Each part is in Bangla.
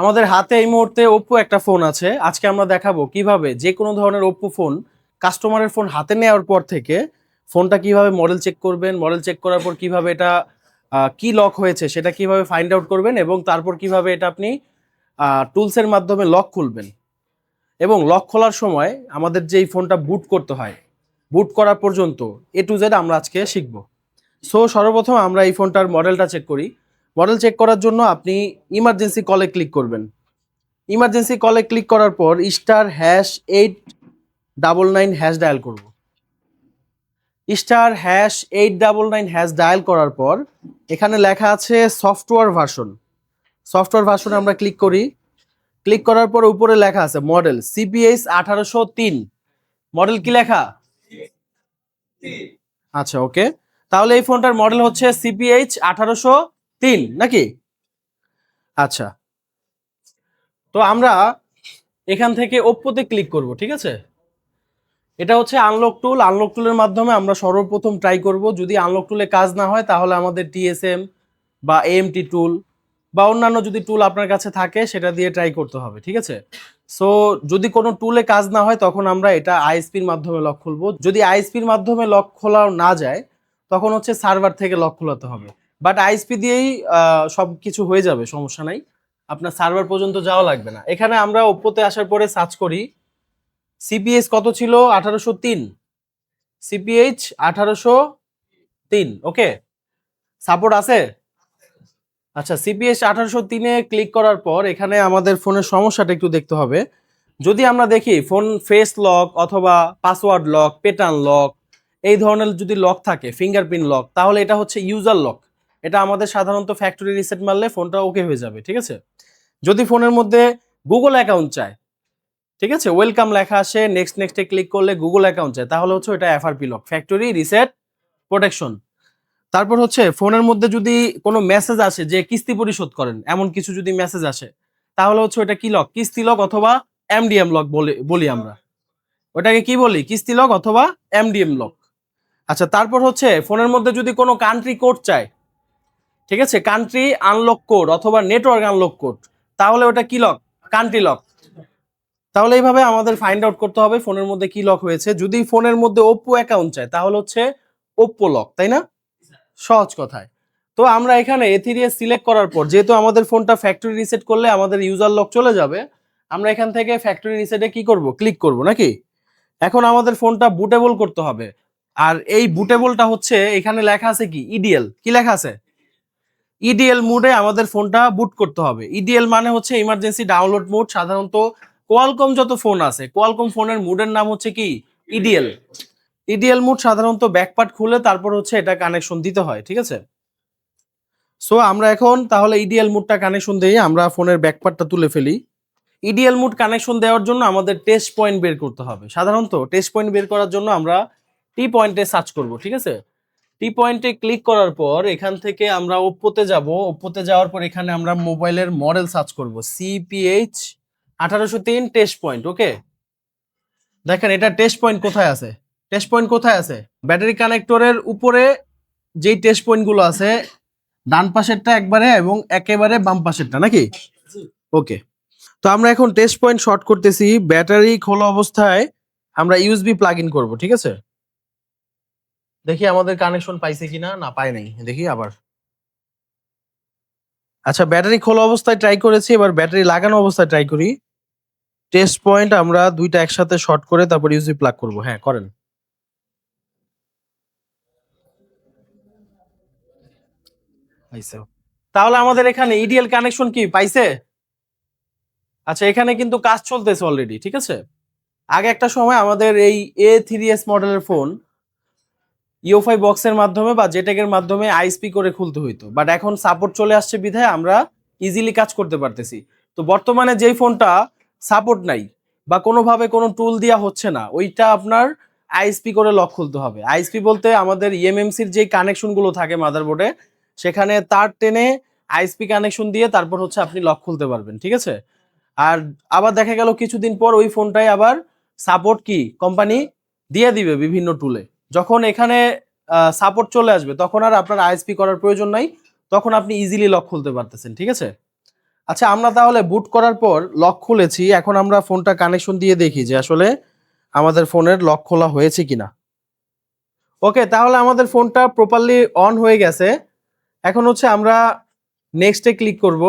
আমাদের হাতে এই মুহূর্তে ওপ্পো একটা ফোন আছে। আজকে আমরা দেখাবো কীভাবে যে কোনো ধরনের ওপ্পো ফোন কাস্টমারের ফোন হাতে নেওয়ার পর থেকে ফোনটা কীভাবে মডেল চেক করবেন মডেল চেক করার পর কীভাবে এটা কি লক হয়েছে সেটা কীভাবে ফাইন্ড আউট করবেন এবং তারপর কীভাবে এটা আপনি টুলসের মাধ্যমে লক খুলবেন। এবং লক খোলার সময় আমাদের যে এই ফোনটা বুট করতে হয় বুট করা পর্যন্ত এ টু জেড আমরা আজকে শিখব। সো সর্বপ্রথম আমরা এই ফোনটার মডেলটা চেক করি। মডেল চেক করার জন্য আপনি ইমার্জেন্সি কলে ক্লিক করবেন। ইমার্জেন্সি কলে ক্লিক করার পর star hash eight double nine hash dial করব। Star hash eight double nine hash dial করার পর এখানে লেখা আছে সফটওয়্যার ভার্সন সফটওয়্যার ভার্সনে আমরা ক্লিক করি। ক্লিক করার পর উপরে লেখা আছে মডেল সিপিএস আঠারোশো তিন। মডেল কি লেখা? আচ্ছা ওকে তাহলে এই ফোনটার মডেল হচ্ছে সিপিএইচ আঠারোশো তিন নাকি? আচ্ছা। তো আমরা এখান থেকে ওপ্পোতে ক্লিক করব ঠিক আছে? এটা হচ্ছে আনলক টুল আনলক টুলের মাধ্যমে আমরা সর্বপ্রথম ট্রাই করব। যদি আনলক টুলে কাজ না হয় তাহলে আমাদের টিএসএম বা এএমটি টুল বা অন্যান্য যদি টুল আপনার কাছে থাকে সেটা দিয়ে ট্রাই করতে হবে ঠিক আছে? সো যদি কোনো টুলে কাজ না হয় তখন আমরা এটা আইএসপির মাধ্যমে লক খুলবো। যদি আইএসপির মাধ্যমে লক খোলা না যায় তখন হচ্ছে সার্ভার থেকে লক খোলাতে হবে। বাট আইএসপি দিয়েই সব কিছু হয়ে যাবে, সমস্যা নাই। আপনার সার্ভার পর্যন্ত যাওয়া লাগবে না। এখানে আমরা ওপ্পোতে আসার পরে সার্চ করি সিপিএইচ কত ছিল? আঠারোশো তিন। সিপিএইচ আঠারোশো তিন ওকে সাপোর্ট আছে? আচ্ছা সিপিএস আঠারোশো তিনে ক্লিক করার পর এখানে আমাদের ফোনের সমস্যাটা একটু দেখতে হবে। যদি আমরা দেখি, ফোন ফেস লক অথবা পাসওয়ার্ড লক পেটার্ন লক এই ধরনের যদি লক থাকে ফিঙ্গারপ্রিন্ট লক তাহলে এটা হচ্ছে ইউজার লক এটা আমাদের সাধারণত ফ্যাক্টরি রিসেট মারলে ফোনটা ওকে হয়ে যাবে, ঠিক আছে? যদি ফোনের মধ্যে গুগল অ্যাকাউন্ট চায়, ঠিক আছে? ওয়েলকাম লেখা আসে নেক্সট নেক্সটে ক্লিক করলে গুগল অ্যাকাউন্ট চায়, তাহলে হচ্ছে এটা FRP lock factory reset protection তারপর হচ্ছে ফোনের মধ্যে যদি কোনো মেসেজ আসে যে কিস্তি পরিশোধ করেন, এমন কিছু যদি মেসেজ আসে, তাহলে হচ্ছে ওটা কি লক কিস্তি লক অথবা এমডিএম লক বলে, বলি আমরা। ওটাকে কি বলি? কিস্তি লক অথবা এমডিএম লক আচ্ছা তারপর হচ্ছে ফোনের মধ্যে যদি কোনো কান্ট্রি কোড চায় ঠিক আছে? কান্ট্রি আনলক কোড অথবা নেটওয়ার্ক আনলক কোড তাহলে ওটা কি লক কান্ট্রি লক তাহলে এইভাবে আমাদের ফাইন্ড আউট করতে হবে ফোনের মধ্যে কি লক হয়েছে। যদি ফোনের মধ্যে ওপ্পো অ্যাকাউন্ট চায়, তাহলে হচ্ছে ওপ্পো লক তাই না? সহজ কথায়। তো আমরা এখানে এথিরিয়াস সিলেক্ট করার পর, যেহেতু আমাদের ফোনটা ফ্যাক্টরি রিসেট করলে আমাদের ইউজার লক চলে যাবে, আমরা এখান থেকে ফ্যাক্টরি রিসেটে কি করব? ক্লিক করব, নাকি? এখন আমাদের ফোনটা বুটেবল করতে হবে। আর এই বুটেবলটা হচ্ছে, এখানে লেখা আছে কি? ইডিএল কি লেখা আছে? ইডিএল মুডে আমাদের ফোনটা বুট করতে হবে। ইডিএল মানে হচ্ছে ইমার্জেন্সি ডাউনলোড মোড সাধারণত কোয়ালকম যত ফোন আছে কোয়ালকম ফোনের মুডের নাম হচ্ছে কি? ইডিএল ইডিএল মুড সাধারণত ব্যাকপার্ট খুলে তারপর হচ্ছে এটা কানেকশন দিতে হয়, ঠিক আছে? সো আমরা এখন তাহলে ইডিএল মুডটা কানেকশন দিয়ে আমরা ফোনের ব্যাকপার্টটা তুলে ফেলি। ইডিএল মুড কানেকশন দেওয়ার জন্য আমাদের টেস্ট পয়েন্ট বের করতে হবে। সাধারণত টেস্ট পয়েন্ট বের করার জন্য আমরা টি পয়েন্টে সার্চ করব, ঠিক আছে? টি পয়েন্টে ক্লিক করার পর এখান থেকে আমরা ওপ্পোতে যাব। ওপ্পোতে যাওয়ার পর এখানে আমরা মোবাইলের মডেল সার্চ করব। সিপিএইচ আঠারোশো তিন টেস্ট পয়েন্ট ওকে দেখেন, এটা টেস্ট পয়েন্ট কোথায় আছে? টেস্ট পয়েন্ট কোথায় আছে? ব্যাটারি কানেক্টরের উপরে যেই টেস্ট পয়েন্টগুলো আছে, ডান পাশেরটা একবারে এবং একেবারে বাম পাশেরটা, নাকি? ওকে তো আমরা এখন টেস্ট পয়েন্ট শর্ট করতেছি। ব্যাটারি খোলা অবস্থায় আমরা ইউএসবি প্লাগ ইন করব, ঠিক আছে? দেখি আমাদের কানেকশন পাইছে কিনা, না পাই নাই। দেখি আবার। আচ্ছা ব্যাটারি খোলা অবস্থায় ট্রাই করেছি, এবার ব্যাটারি লাগানো অবস্থায় ট্রাই করি। টেস্ট পয়েন্ট আমরা দুইটা একসাথে শর্ট করে তারপর ইউএসবি প্লাগ করব। হ্যাঁ করেন। তাহলে আমাদের এখানে ইডিএল কানেকশন কি, পাইছে? আচ্ছা এখানে কিন্তু কাজ চলতেছে অলরেডি ঠিক আছে? আগে একটা সময় আমাদের এই এ থ্রি এস মডেলের ফোন ইওফাই বক্সের মাধ্যমে বা জেটেকের মাধ্যমে আইএসপি করে খুলতে হইতো। বাট এখন সাপোর্ট চলে আসছে বিধায় আমরা ইজিলি কাজ করতে পারতেছি। তো বর্তমানে যেই ফোনটা সাপোর্ট নাই বা কোনোভাবে কোনো টুল দেওয়া হচ্ছে না, ওইটা আপনার আইএসপি করে লক খুলতে হবে। আইএসপি বলতে আমাদের ইএমএমসির যে কানেকশনগুলো থাকে মাদারবোর্ডে সেখানে তার টেনে আইএসপি কানেকশন দিয়ে তারপর হচ্ছে আপনি লক খুলতে পারবেন, ঠিক আছে? আর আবার দেখা গেল কিছুদিন পর ওই ফোনটাই আবার সাপোর্ট কি কোম্পানি দিয়ে দিবে বিভিন্ন টুলে যখন এখানে সাপোর্ট চলে আসবে, তখন আর আপনার আইএসপি করার প্রয়োজন নাই, তখন আপনি ইজিলি লক খুলতে পারতেছেন, ঠিক আছে? আচ্ছা আমরা তাহলে বুট করার পর লক খুলেছি, এখন আমরা ফোনটা কানেকশন দিয়ে দেখি যে আসলে আমাদের ফোনের লক খোলা হয়েছে কিনা। ওকে তাহলে আমাদের ফোনটা প্রপারলি অন হয়ে গেছে, এখন হচ্ছে আমরা নেক্সটে ক্লিক করব।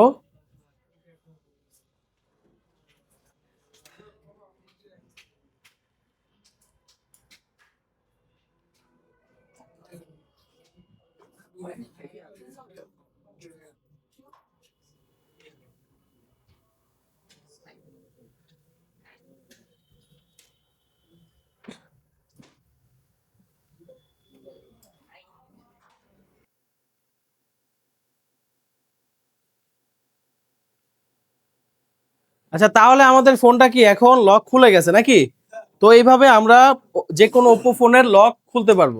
আচ্ছা তাহলে আমাদের ফোনটা কি এখন লক খুলে গেছে নাকি? তো এইভাবে আমরা যে কোনো ওপো ফোনের লক খুলতে পারব।